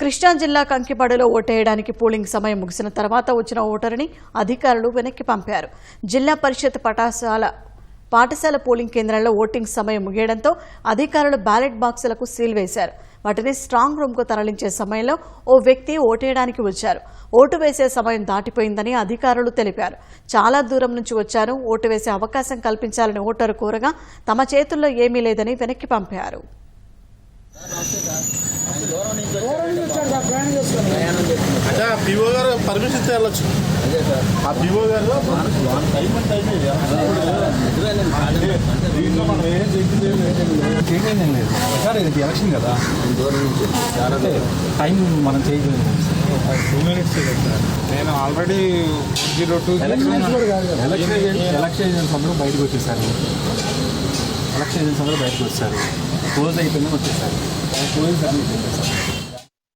కృష్ణా జిల్లా కంకిపాడులో ఓటేయడానికి పోలింగ్ సమయం ముగిసిన తర్వాత వచ్చిన ఓటరుని అధికారులు వెనక్కి పంపారు. జిల్లా పరిషత్ పటాశాల పాఠశాల పోలింగ్ కేంద్రాల్లో ఓటింగ్ సమయం ముగియడంతో అధికారులు బ్యాలెట్ బాక్సులకు సీల్ వేశారు. వాటిని స్ట్రాంగ్ రూమ్కు తరలించే సమయంలో ఓ వ్యక్తి ఓటేయడానికి వచ్చారు. ఓటు వేసే సమయం దాటిపోయిందని అధికారులు తెలిపారు. చాలా దూరం నుంచి వచ్చారు. ఓటు వేసే అవకాశం కల్పించాలని ఓటరు కోరగా తమ చేతుల్లో ఏమీ లేదని వెనక్కి పంపారు అంటే ఆ పిఓ గారు పర్మిషన్ ఇస్తే వెళ్ళొచ్చు ఆ పిఓ గారు దీంట్లో మనం ఏం చేసింది సార్. ఇది ఎలక్షన్ కదా అంటే టైం మనం చేంజ్ టూ మినిట్స్ సార్ నేను already zero two election election agents అందరూ బయటకు వచ్చేసారు ఎలక్షన్ ఏజెంట్స్ అందరూ బయటకు వచ్చారు క్లోజ్ అయిపోయిందని వచ్చేసారు క్లోజ్ సబ్మిట్ చేశారు